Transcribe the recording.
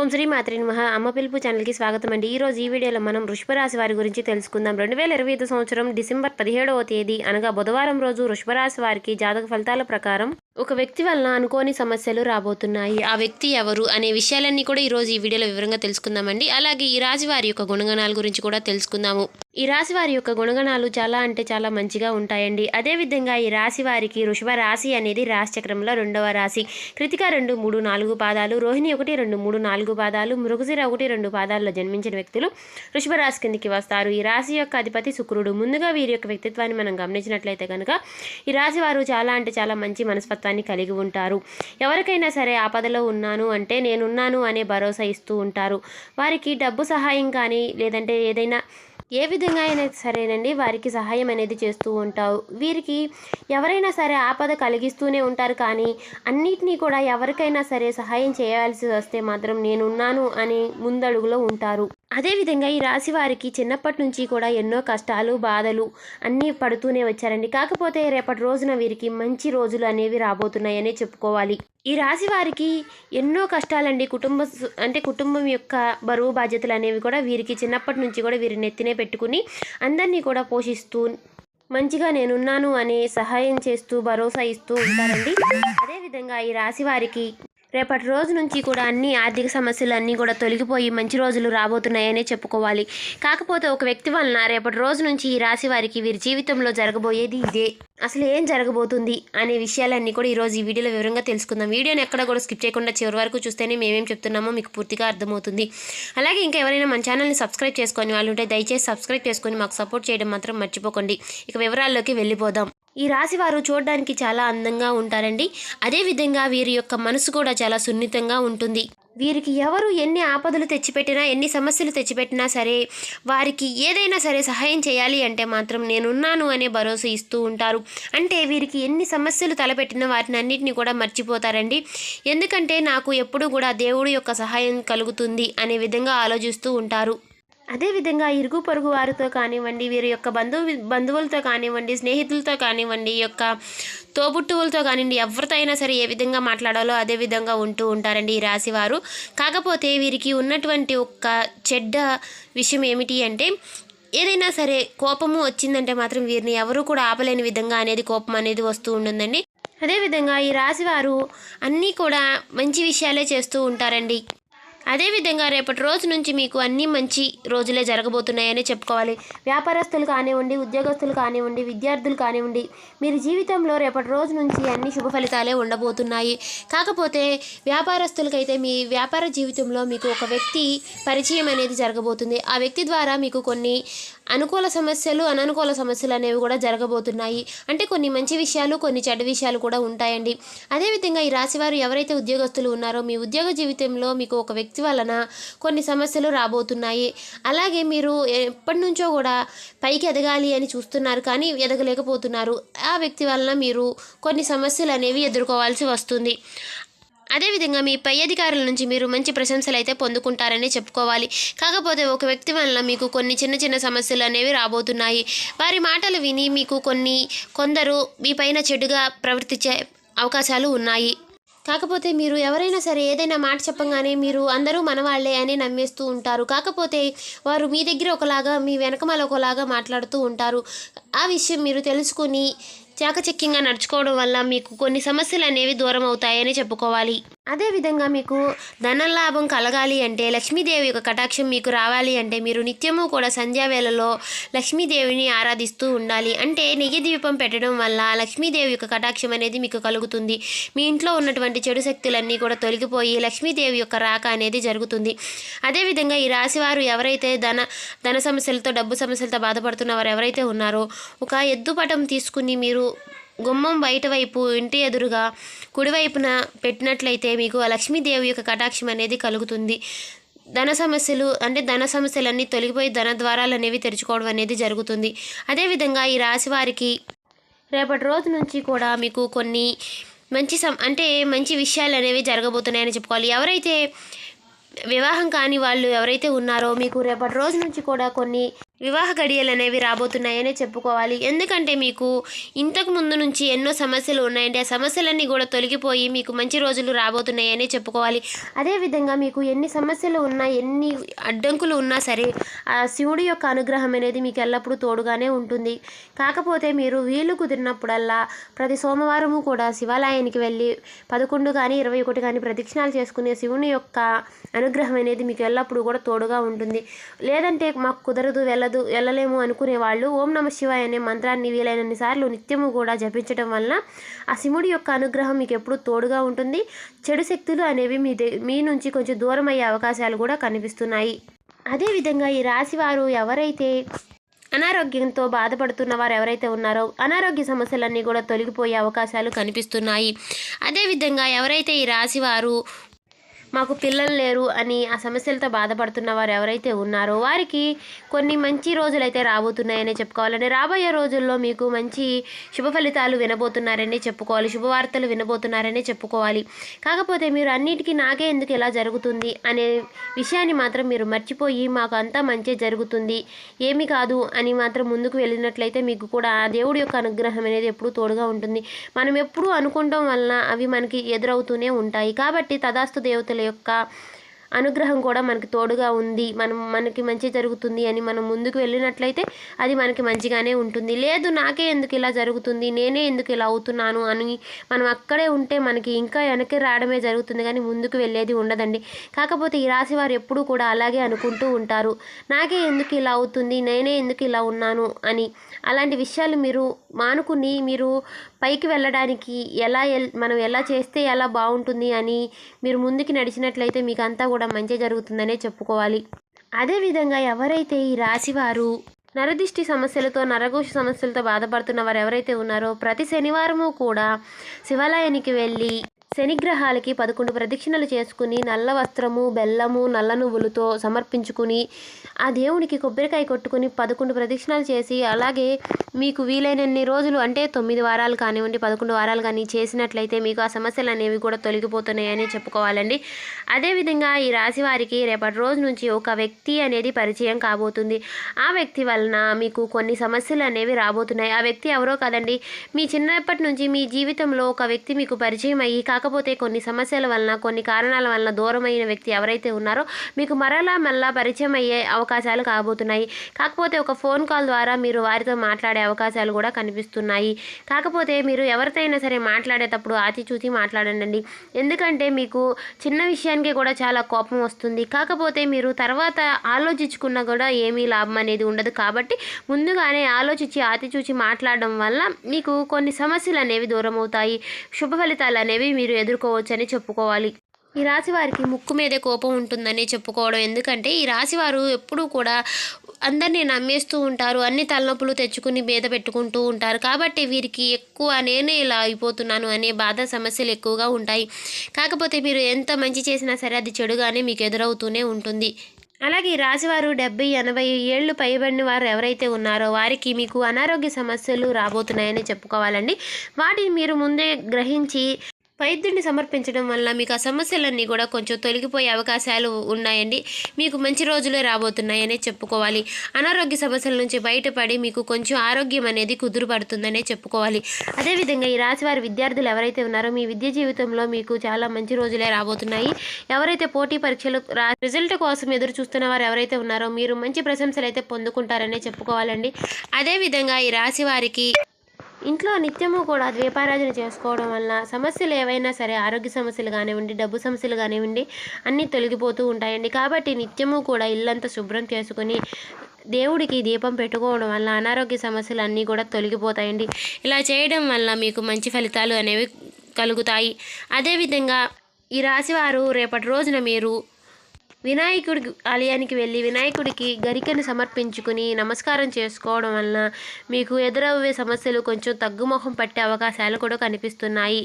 ఓం శ్రీ మాత్రి మహా అమ్మ పిలుపు ఛానల్కి స్వాగతం అండి. ఈ ఈ వీడియోలో మనం వృషభరాశి వారి గురించి తెలుసుకుందాం. రెండు వేల ఇరవై ఐదు సంవత్సరం డిసెంబర్ పదిహేడవ తేదీ అనగా బుధవారం రోజు వృషభరాశి వారికి జాతక ఫలితాల ప్రకారం ఒక వ్యక్తి వలన అనుకోని సమస్యలు రాబోతున్నాయి. ఆ వ్యక్తి ఎవరు అనే విషయాలన్నీ కూడా ఈ రోజు ఈ వీడియోలో వివరంగా తెలుసుకుందామండి. అలాగే ఈ రాశి వారి యొక్క గుణగణాల గురించి కూడా తెలుసుకుందాము. ఈ రాశి వారి యొక్క గుణగణాలు చాలా అంటే చాలా మంచిగా ఉంటాయండి. అదేవిధంగా ఈ రాశి వారికి వృషభ రాశి అనేది రాశి చక్రంలో రెండవ రాశి. కృతిక రెండు మూడు నాలుగు పాదాలు రోహిణి ఒకటి రెండు మూడు నాలుగు పాదాలు మృగశిర ఒకటి రెండు పాదాల్లో జన్మించిన వ్యక్తులు వృషభ రాశి కిందికి వస్తారు. ఈ రాశి యొక్క అధిపతి శుక్రుడు. ముందుగా వీరి యొక్క వ్యక్తిత్వాన్ని మనం గమనించినట్లయితే కనుక ఈ రాశి వారు చాలా అంటే చాలా మంచి మనస్తత్వాన్ని కలిగి ఉంటారు. ఎవరికైనా సరే ఆపదలో ఉన్నాను అంటే నేనున్నాను అనే భరోసా ఇస్తూ ఉంటారు. వారికి డబ్బు సహాయం కానీ లేదంటే ఏదైనా ఏ విధంగా అయినా సరేనండి వారికి సహాయం అనేది చేస్తూ ఉంటావు. వీరికి ఎవరైనా సరే ఆపద కలిగిస్తూనే ఉంటారు కానీ అన్నిటినీ కూడా ఎవరికైనా సరే సహాయం చేయాల్సి వస్తే మాత్రం నేనున్నాను అని ముందడుగులో ఉంటారు. అదేవిధంగా ఈ రాశి వారికి చిన్నప్పటి నుంచి కూడా ఎన్నో కష్టాలు బాధలు అన్నీ పడుతూనే వచ్చారండి. కాకపోతే రేపటి రోజున వీరికి మంచి రోజులు అనేవి రాబోతున్నాయనే చెప్పుకోవాలి. ఈ రాశి వారికి ఎన్నో కష్టాలండి. కుటుంబ సు- అంటే కుటుంబం యొక్క బరువు బాధ్యతలు అనేవి కూడా వీరికి చిన్నప్పటి నుంచి కూడా వీరి నెత్తినే పెట్టుకుని అందరినీ కూడా పోషిస్తూ మంచిగా నేనున్నాను అనే సహాయం చేస్తూ భరోసా ఇస్తూ ఉంటారండి. అదేవిధంగా ఈ రాశి వారికి రేపటి రోజు నుంచి కూడా అన్ని ఆర్థిక సమస్యలు అన్నీ కూడా తొలగిపోయి మంచి రోజులు రాబోతున్నాయనే చెప్పుకోవాలి. కాకపోతే ఒక వ్యక్తి వలన రేపటి రోజు నుంచి ఈ రాశి వారికి వీరి జీవితంలో జరగబోయేది ఇదే. అసలు ఏం జరగబోతుంది అనే విషయాలన్నీ కూడా ఈరోజు ఈ వీడియోలో వివరంగా తెలుసుకుందాం. వీడియోని ఎక్కడ కూడా స్కిప్ చేయకుండా చివరి వరకు చూస్తేనే మేమేం చెప్తున్నామో మీకు పూర్తిగా అర్థమవుతుంది. అలాగే ఇంకా ఎవరైనా మన ఛానల్ని సబ్స్క్రైబ్ చేసుకొని వాళ్ళు ఉంటే దయచేసి సబ్స్క్రైబ్ చేసుకొని మాకు సపోర్ట్ చేయడం మాత్రం మర్చిపోకండి. ఇక వివరాల్లోకి వెళ్ళిపోదాం. ఈ రాశి వారు చూడడానికి చాలా అందంగా ఉంటారండి. అదేవిధంగా వీరి యొక్క మనసు కూడా చాలా సున్నితంగా ఉంటుంది. వీరికి ఎవరు ఎన్ని ఆపదలు తెచ్చిపెట్టినా ఎన్ని సమస్యలు తెచ్చిపెట్టినా సరే వారికి ఏదైనా సరే సహాయం చేయాలి అంటే మాత్రం నేనున్నాను అనే భరోసా ఇస్తూ ఉంటారు. అంటే వీరికి ఎన్ని సమస్యలు తలపెట్టినా వాటిని అన్నిటిని కూడా మర్చిపోతారండి. ఎందుకంటే నాకు ఎప్పుడూ కూడా దేవుడి యొక్క సహాయం కలుగుతుంది అనే విధంగా ఆలోచిస్తూ ఉంటారు. అదేవిధంగా ఇరుగు పొరుగు వారితో కానివ్వండి వీరి యొక్క బంధువు బంధువులతో కానివ్వండి స్నేహితులతో కానివ్వండి ఈ యొక్క తోబుట్టువులతో కానివ్వండి ఎవరితో అయినా సరే ఏ విధంగా మాట్లాడాలో అదే విధంగా ఉంటూ ఉంటారండి ఈ రాశి వారు కాకపోతే వీరికి ఉన్నటువంటి ఒక చెడ్డ విషయం ఏమిటి అంటే ఏదైనా సరే కోపము వచ్చిందంటే మాత్రం వీరిని ఎవరూ కూడా ఆపలేని విధంగా అనేది కోపం అనేది వస్తూ ఉంటుందండి. అదేవిధంగా ఈ రాశివారు అన్నీ కూడా మంచి విషయాలే చేస్తూ ఉంటారండి. అదేవిధంగా రేపటి రోజు నుంచి మీకు అన్ని మంచి రోజులే జరగబోతున్నాయని చెప్పుకోవాలి. వ్యాపారస్తులు కానివ్వండి ఉద్యోగస్తులు కానివ్వండి విద్యార్థులు కానివ్వండి మీరు జీవితంలో రేపటి రోజు నుంచి అన్ని శుభ ఫలితాలే ఉండబోతున్నాయి. కాకపోతే వ్యాపారస్తులకైతే మీ వ్యాపార జీవితంలో మీకు ఒక వ్యక్తి పరిచయం అనేది జరగబోతుంది. ఆ వ్యక్తి ద్వారా మీకు కొన్ని అనుకూల సమస్యలు అననుకూల సమస్యలు అనేవి కూడా జరగబోతున్నాయి. అంటే కొన్ని మంచి విషయాలు కొన్ని చెడ్డ విషయాలు కూడా ఉంటాయండి. అదేవిధంగా ఈ రాశివారు ఎవరైతే ఉద్యోగస్తులు ఉన్నారో మీ ఉద్యోగ జీవితంలో మీకు ఒక వ్యక్తి వలన కొన్ని సమస్యలు రాబోతున్నాయి. అలాగే మీరు ఎప్పటి నుంచో కూడా పైకి ఎదగాలి అని చూస్తున్నారు కానీ ఎదగలేకపోతున్నారు. ఆ వ్యక్తి వలన మీరు కొన్ని సమస్యలు అనేవి ఎదుర్కోవాల్సి వస్తుంది. అదేవిధంగా మీ పై అధికారుల నుంచి మీరు మంచి ప్రశంసలు అయితే పొందుకుంటారని చెప్పుకోవాలి. కాకపోతే ఒక వ్యక్తి వలన మీకు కొన్ని చిన్న చిన్న సమస్యలు అనేవి రాబోతున్నాయి. వారి మాటలు విని మీకు కొన్ని కొందరు మీ పైన చెడుగా ప్రవర్తించే అవకాశాలు ఉన్నాయి. కాకపోతే మీరు ఎవరైనా సరే ఏదైనా మాట చెప్పంగానే మీరు అందరూ మనవాళ్ళే అని నమ్మేస్తూ ఉంటారు. కాకపోతే వారు మీ దగ్గర ఒకలాగా మీ వెనకమాల ఒకలాగా మాట్లాడుతూ ఉంటారు. ఆ విషయం మీరు తెలుసుకుని చాకచక్యంగా నడుచుకోవడం వల్ల మీకు కొన్ని సమస్యలు అనేవి దూరం అవుతాయని చెప్పుకోవాలి. అదేవిధంగా మీకు ధనలాభం కలగాలి అంటే లక్ష్మీదేవి యొక్క కటాక్షం మీకు రావాలి అంటే మీరు నిత్యము కూడా సంధ్యావేళలో లక్ష్మీదేవిని ఆరాధిస్తూ ఉండాలి. అంటే నెయ్యి దీపం పెట్టడం వల్ల లక్ష్మీదేవి యొక్క కటాక్షం అనేది మీకు కలుగుతుంది. మీ ఇంట్లో ఉన్నటువంటి చెడు శక్తులన్నీ కూడా తొలగిపోయి లక్ష్మీదేవి యొక్క రాక అనేది జరుగుతుంది. అదేవిధంగా ఈ రాశివారు ఎవరైతే ధన ధన సమస్యలతో డబ్బు సమస్యలతో బాధపడుతున్న వారు ఎవరైతే ఉన్నారో ఒక ఎద్దు పటం తీసుకుని మీరు గుమ్మం బయట వైపు ఇంటి ఎదురుగా కుడివైపున పెట్టినట్లయితే మీకు ఆ లక్ష్మీదేవి యొక్క కటాక్షం అనేది కలుగుతుంది. ధన సమస్యలు అంటే ధన సమస్యలన్నీ తొలగిపోయి ధన ద్వారాలు అనేవి తెరుచుకోవడం అనేది జరుగుతుంది. అదేవిధంగా ఈ రాశి వారికి రేపటి రోజు నుంచి కూడా మీకు కొన్ని మంచి సం అంటే మంచి విషయాలు అనేవి జరగబోతున్నాయని చెప్పుకోవాలి. ఎవరైతే వివాహం కాని వాళ్ళు ఎవరైతే ఉన్నారో మీకు రేపటి రోజు నుంచి కూడా కొన్ని వివాహ గడియలు అనేవి రాబోతున్నాయనే చెప్పుకోవాలి. ఎందుకంటే మీకు ఇంతకు ముందు నుంచి ఎన్నో సమస్యలు ఉన్నాయండి. ఆ సమస్యలన్నీ కూడా తొలగిపోయి మీకు మంచి రోజులు రాబోతున్నాయనే చెప్పుకోవాలి. అదేవిధంగా మీకు ఎన్ని సమస్యలు ఉన్నా ఎన్ని అడ్డంకులు ఉన్నా సరే ఆ శివుడి యొక్క అనుగ్రహం అనేది మీకు ఎల్లప్పుడూ తోడుగానే ఉంటుంది. కాకపోతే మీరు వీలు కుదిరినప్పుడల్లా ప్రతి సోమవారము కూడా శివాలయానికి వెళ్ళి పదకొండు కానీ ఇరవై ఒకటి కానీ ప్రదక్షిణాలు చేసుకునే శివుని యొక్క అనుగ్రహం అనేది మీకు ఎల్లప్పుడూ కూడా తోడుగా ఉంటుంది. లేదంటే మాకు కుదరదు వెళ్ళదు వెళ్ళలేము అనుకునే వాళ్ళు ఓం నమ శివాయ అనే మంత్రాన్ని వీలైనన్ని సార్లు నిత్యము కూడా జపించడం వలన ఆ శివుడి యొక్క అనుగ్రహం మీకు ఎప్పుడూ తోడుగా ఉంటుంది. చెడు శక్తులు అనేవి మీ మీ నుంచి కొంచెం దూరం అయ్యే అవకాశాలు కూడా కనిపిస్తున్నాయి. అదేవిధంగా ఈ రాశివారు ఎవరైతే అనారోగ్యంతో బాధపడుతున్న వారు ఎవరైతే ఉన్నారో అనారోగ్య సమస్యలన్నీ కూడా తొలగిపోయే అవకాశాలు కనిపిస్తున్నాయి. అదేవిధంగా ఎవరైతే ఈ రాశివారు మాకు పిల్లలు లేరు అని ఆ సమస్యలతో బాధపడుతున్న వారు ఎవరైతే ఉన్నారో వారికి కొన్ని మంచి రోజులైతే రాబోతున్నాయని చెప్పుకోవాలని రాబోయే రోజుల్లో మీకు మంచి శుభ ఫలితాలు వినబోతున్నారని చెప్పుకోవాలి. శుభవార్తలు వినబోతున్నారని చెప్పుకోవాలి. కాకపోతే మీరు అన్నిటికీ నాకే ఎందుకు ఇలా జరుగుతుంది అనే విషయాన్ని మాత్రం మీరు మర్చిపోయి మాకు అంతా మంచి జరుగుతుంది. ఏమి కాదు అని మాత్రం ముందుకు వెళ్ళినట్లయితే మీకు కూడా ఆ దేవుడి యొక్క అనుగ్రహం అనేది ఎప్పుడూ తోడుగా ఉంటుంది. మనం ఎప్పుడూ అనుకుంటాం వలన అవి మనకి ఎదురవుతూనే ఉంటాయి. కాబట్టి తదాస్తు దేవతలు యొక్క అనుగ్రహం కూడా మనకి తోడుగా ఉంది. మనం మనకి మంచి జరుగుతుంది అని మనం ముందుకు వెళ్ళినట్లయితే అది మనకి మంచిగానే ఉంటుంది. లేదు నాకే ఎందుకు ఇలా జరుగుతుంది? నేనే ఎందుకు ఇలా అవుతున్నాను అని మనం అక్కడే ఉంటే మనకి ఇంకా వెనక్కి రావడమే జరుగుతుంది కానీ ముందుకు వెళ్ళేది ఉండదండి. కాకపోతే ఈ రాశి వారు ఎప్పుడూ కూడా అలాగే అనుకుంటూ ఉంటారు. నాకే ఎందుకు ఇలా అవుతుంది? నేనే ఎందుకు ఇలా ఉన్నాను అని. అలాంటి విషయాలు మీరు మానుకుని మీరు పైకి వెళ్ళడానికి ఎలా మనం ఎలా చేస్తే ఎలా బాగుంటుంది అని మీరు ముందుకు నడిచినట్లయితే మీకు అంతా కూడా మంచి జరుగుతుందనే చెప్పుకోవాలి. అదేవిధంగా ఎవరైతే ఈ రాశివారు నరదిష్టి సమస్యలతో నరఘోష సమస్యలతో బాధపడుతున్న వారు ఎవరైతే ఉన్నారో ప్రతి శనివారము కూడా శివాలయానికి వెళ్ళి శనిగ్రహాలకి పదకొండు ప్రదక్షిణలు చేసుకుని నల్ల వస్త్రము బెల్లము నల్ల నువ్వులతో సమర్పించుకుని ఆ దేవునికి కొబ్బరికాయ కొట్టుకుని పదకొండు ప్రదక్షిణలు చేసి అలాగే మీకు వీలైనన్ని రోజులు అంటే తొమ్మిది వారాలు కానివ్వండి పదకొండు వారాలు కానీ చేసినట్లయితే మీకు ఆ సమస్యలు అనేవి కూడా తొలగిపోతున్నాయని చెప్పుకోవాలండి. అదేవిధంగా ఈ రాశి వారికి రేపటి రోజు నుంచి ఒక వ్యక్తి అనేది పరిచయం కాబోతుంది. ఆ వ్యక్తి వలన మీకు కొన్ని సమస్యలు అనేవి రాబోతున్నాయి. ఆ వ్యక్తి ఎవరో కాదండి మీ చిన్నప్పటి నుంచి మీ జీవితంలో ఒక వ్యక్తి మీకు పరిచయం అయ్యి కాకపోతే కొన్ని సమస్యల వలన కొన్ని కారణాల వలన దూరమైన వ్యక్తి ఎవరైతే ఉన్నారో మీకు మరలా మళ్ళా పరిచయం అయ్యే అవకాశాలు కాబోతున్నాయి. కాకపోతే ఒక ఫోన్ కాల్ ద్వారా మీరు వారితో మాట్లాడే అవకాశాలు కూడా కనిపిస్తున్నాయి. కాకపోతే మీరు ఎవరితోనైనా సరే మాట్లాడేటప్పుడు ఆచిచూచి మాట్లాడండి. ఎందుకంటే మీకు చిన్న విషయానికి కూడా చాలా కోపం వస్తుంది. కాకపోతే మీరు తర్వాత ఆలోచించుకున్నా కూడా ఏమీ లాభం అనేది ఉండదు. కాబట్టి ముందుగానే ఆలోచించి ఆతి చూచి మాట్లాడడం వల్ల మీకు కొన్ని సమస్యలు అనేవి దూరం అవుతాయి శుభ ఫలితాలు అనేవి మీ మీరు ఎదుర్కోవచ్చని చెప్పుకోవాలి. ఈ రాశి వారికి ముక్కు మీదే కోపం ఉంటుందని చెప్పుకోవడం ఎందుకంటే ఈ రాశి వారు ఎప్పుడూ కూడా అందరినీ నమ్మేస్తూ ఉంటారు అన్ని తలనొప్పులు తెచ్చుకుని బేద పెట్టుకుంటూ ఉంటారు. కాబట్టి వీరికి ఎక్కువ నేనే ఇలా అయిపోతున్నాను అనే బాధ సమస్యలు ఎక్కువగా ఉంటాయి. కాకపోతే మీరు ఎంత మంచి చేసినా సరే అది చెడుగానే మీకు ఎదురవుతూనే ఉంటుంది. అలాగే ఈ రాశివారు డెబ్బై ఎనభై ఏళ్ళు పైబడిన వారు ఎవరైతే ఉన్నారో వారికి మీకు అనారోగ్య సమస్యలు రాబోతున్నాయని చెప్పుకోవాలండి. వాటిని మీరు ముందే గ్రహించి వైద్యుడిని సమర్పించడం వల్ల మీకు ఆ సమస్యలన్నీ కూడా కొంచెం తొలగిపోయే అవకాశాలు ఉన్నాయండి. మీకు మంచి రోజులే రాబోతున్నాయనే చెప్పుకోవాలి. అనారోగ్య సమస్యల నుంచి బయటపడి మీకు కొంచెం ఆరోగ్యం అనేది కుదురుపడుతుందనే చెప్పుకోవాలి. అదేవిధంగా ఈ రాశి వారి విద్యార్థులు ఎవరైతే ఉన్నారో మీ విద్య జీవితంలో మీకు చాలా మంచి రోజులే రాబోతున్నాయి. ఎవరైతే పోటీ పరీక్షలు రిజల్ట్ కోసం ఎదురు చూస్తున్న వారు ఎవరైతే ఉన్నారో మీరు మంచి ప్రశంసలు అయితే పొందుకుంటారనే చెప్పుకోవాలండి. అదేవిధంగా ఈ రాశి వారికి ఇంట్లో నిత్యము కూడా ద్వీపారాధన చేసుకోవడం వల్ల సమస్యలు ఏవైనా సరే ఆరోగ్య సమస్యలు కానివ్వండి డబ్బు సమస్యలు కానివ్వండి అన్నీ తొలగిపోతూ ఉంటాయండి. కాబట్టి నిత్యము కూడా ఇల్లంతా శుభ్రం చేసుకొని దేవుడికి దీపం పెట్టుకోవడం వల్ల అనారోగ్య సమస్యలు అన్నీ కూడా తొలగిపోతాయండి. ఇలా చేయడం వల్ల మీకు మంచి ఫలితాలు అనేవి కలుగుతాయి. అదేవిధంగా ఈ రాశివారు రేపటి రోజున మీరు వినాయకుడి ఆలయానికి వెళ్ళి వినాయకుడికి గరికను సమర్పించుకుని నమస్కారం చేసుకోవడం వలన మీకు ఎదురయ్యే సమస్యలు కొంచెం తగ్గుముఖం పట్టే అవకాశాలు కూడా కనిపిస్తున్నాయి.